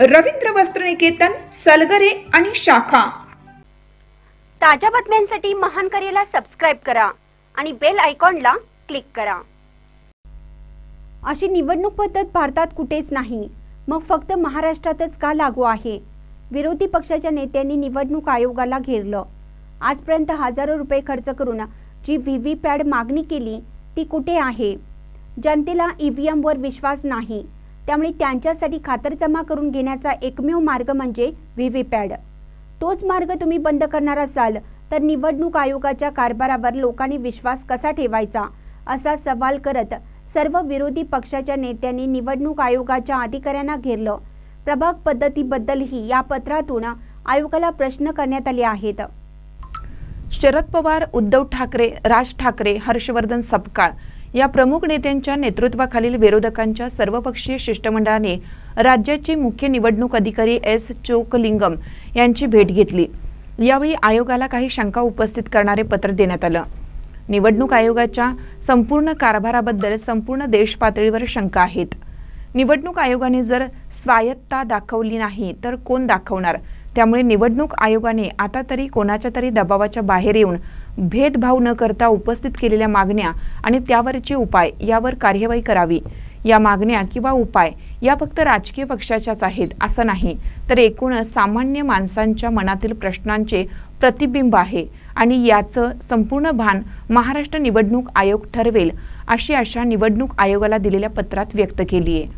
रवींद्र वस्त्रनिकेतन सलगरे आणि शाखा. ताज्या बातम्यांसाठी महान करेला सबस्क्राईब करा आणि बेल आयकॉनला क्लिक करा. अशी निवडणूक पद्धत भारतात कुठेच नाही. मग फक्त महाराष्ट्रातच का लागू आहे? विरोधी पक्षाच्या नेत्यांनी निवडणूक आयोगाला घेरलं. आजपर्यंत हजारो रुपये खर्च करून जी व्ही व्ही पॅड मागणी केली ती कुठे आहे? जनतेला ईव्हीएम वर विश्वास नाही. त्यामुळे त्यांच्यासाठी खातरजमा करून घेण्याचा एकमेव मार्ग म्हणजे व्ही व्ही पॅड तोच मार्ग तुम्ही बंद करणार असाल तर निवडणूक आयोगाच्या कारभारावर लोकांनी विश्वास कसा ठेवायचा? असा सवाल करत सर्व विरोधी पक्षाच्या नेत्यांनी निवडणूक आयोगाच्या अधिकाऱ्यांना घेरलं. प्रभाग पद्धतीबद्दलही या पत्रातून आयोगाला प्रश्न करण्यात आले आहेत. शरद पवार उद्धव ठाकरे राज ठाकरे हर्षवर्धन सपकाळ या प्रमुख नेत्यांच्या नेतृत्वाखालील विरोधकांच्या सर्वपक्षीय शिष्टमंडळाने राज्याचे मुख्य निवडणूक अधिकारी एस चोकलिंगम यांची भेट घेतली. यावेळी आयोगाला काही शंका उपस्थित करणारे पत्र देण्यात आलं. निवडणूक आयोगाच्या संपूर्ण कारभाराबद्दल संपूर्ण देश पातळीवर शंका आहेत. निवडणूक आयोगाने जर स्वायत्ता दाखवली नाही तर कोण दाखवणार? त्यामुळे निवडणूक आयोगाने आता तरी कोणाच्या तरी दबावाच्या बाहेर येऊन भेदभाव न करता उपस्थित केलेल्या मागण्या आणि त्यावरचे उपाय यावर कार्यवाही करावी. या मागण्या किंवा उपाय या फक्त राजकीय पक्षाच्याच आहेत असं नाही तर एकूणच सामान्य माणसांच्या मनातील प्रश्नांचे प्रतिबिंब आहे आणि याचं संपूर्ण भान महाराष्ट्र निवडणूक आयोग ठरवेल अशी आशा निवडणूक आयोगाला दिलेल्या पत्रात व्यक्त केली आहे